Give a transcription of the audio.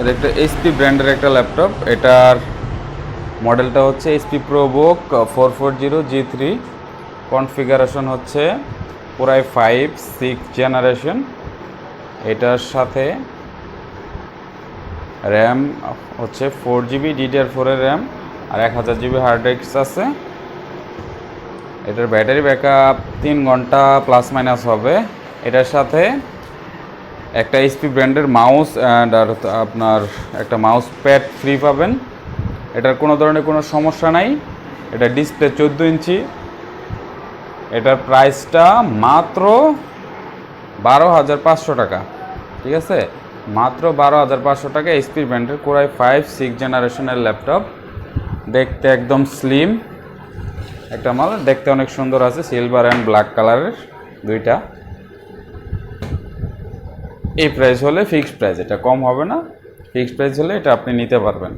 এটা একটা এইচপি ব্র্যান্ডের একটা ল্যাপটপ। এটার মডেলটা হচ্ছে HP ProBook four four zero G three configuration হচ্ছে পুরাই ফাইভ সিক্স জেনারেশন এটার সাথে র্যাম হচ্ছে ফোর জিবি ডিডিআর ফোরের র্যাম আর এক হাজার জিবি হার্ড ডিস্ক আছে। এটার ব্যাটারি ব্যাকআপ তিন ঘণ্টা প্লাস মাইনাস হবে। এটার সাথে একটা এইচপি ব্র্যান্ডের মাউস অ্যান্ড আর আপনার একটা মাউস প্যাড ফ্রি পাবেন। এটার কোনো ধরনের কোনো সমস্যা নাই। এটা ডিসপ্লে চোদ্দ ইঞ্চি। এটার প্রাইসটা মাত্র বারো হাজার পাঁচশো টাকা। ঠিক আছে? মাত্র বারো হাজার পাঁচশো টাকা এইচপি ব্র্যান্ডের কোরাই ফাইভ সিক্স জেনারেশনের ল্যাপটপ দেখতে একদম স্লিম একটা মাল দেখতে অনেক সুন্দর আছে সিলভার অ্যান্ড ব্ল্যাক কালারের দুইটা। এই প্রাইস হলে ফিক্সড প্রাইস এটা কম হবে না। ফিক্সড প্রাইস হলে এটা আপনি নিতে পারবেন।